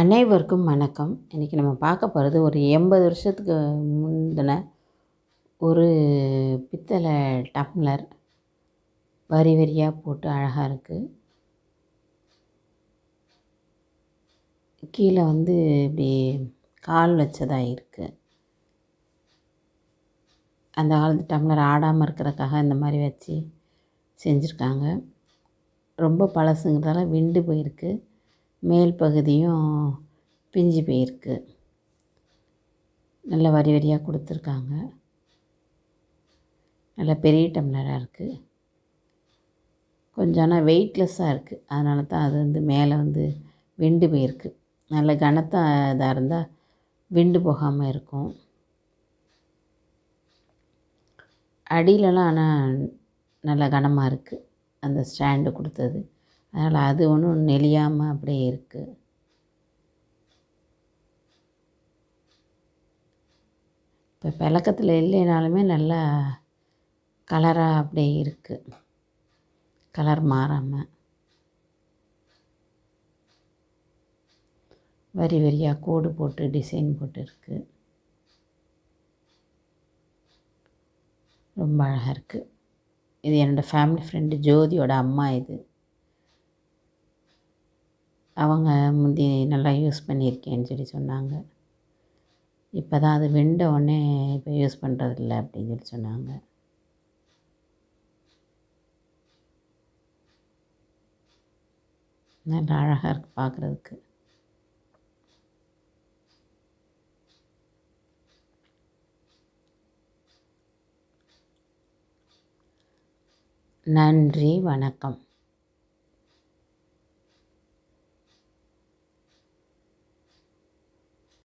அனைவருக்கும் வணக்கம். இன்றைக்கி நம்ம பார்க்க போகிறது ஒரு எண்பது வருஷத்துக்கு முந்தின ஒரு பித்தளை டம்ளர் வரி வரியாக போட்டு அழகாக இருக்குது கீழே வந்து இப்படி கால் வச்சதாக இருக்குது அந்த காலத்து டம்ளர் ஆடாமல் இருக்கிறதுக்காக இந்த மாதிரி வச்சு செஞ்சுருக்காங்க. ரொம்ப பழசுங்கிறதால விண்டு போயிருக்கு. மேல் பகுதியும் பிஞ்சு போயிருக்கு. நல்ல வரி வரியாக கொடுத்துருக்காங்க. நல்ல பெரிய டம்ளராக இருக்குது கொஞ்சம் ஆனால் வெயிட்லெஸ்ஸாக இருக்குது அதனால தான் அது வந்து மேலே வந்து விண்டு போயிருக்கு. நல்ல கனத்தை இதாக இருந்தால் விண்டு போகாமல் இருக்கும். அடியிலலாம் ஆனால் நல்ல கனமாக இருக்குது அந்த ஸ்டாண்டு கொடுத்தது. அதனால் அது ஒன்றும் நெளியாமல் அப்படியே இருக்குது இப்போ பிளக்கத்தில் இல்லைனாலுமே நல்லா கலராக அப்படியே இருக்குது கலர் மாறாமல் வரி வரியாக கோடு போட்டு டிசைன் போட்டு இருக்குது ரொம்ப அழகாக இருக்குது இது என்னோடய ஃபேமிலி ஃப்ரெண்டு ஜோதியோட அம்மா இது. அவங்க முந்தி நல்லா யூஸ் பண்ணியிருக்கேன்னு சொல்லி சொன்னாங்க. இப்போ தான் அது வெண்ட உடனே இப்போ யூஸ் பண்ணுறதில்ல அப்படின்னு சொல்லி சொன்னாங்க. நல்லா அழகாக இருக்குது பார்க்குறதுக்கு நன்றி வணக்கம்.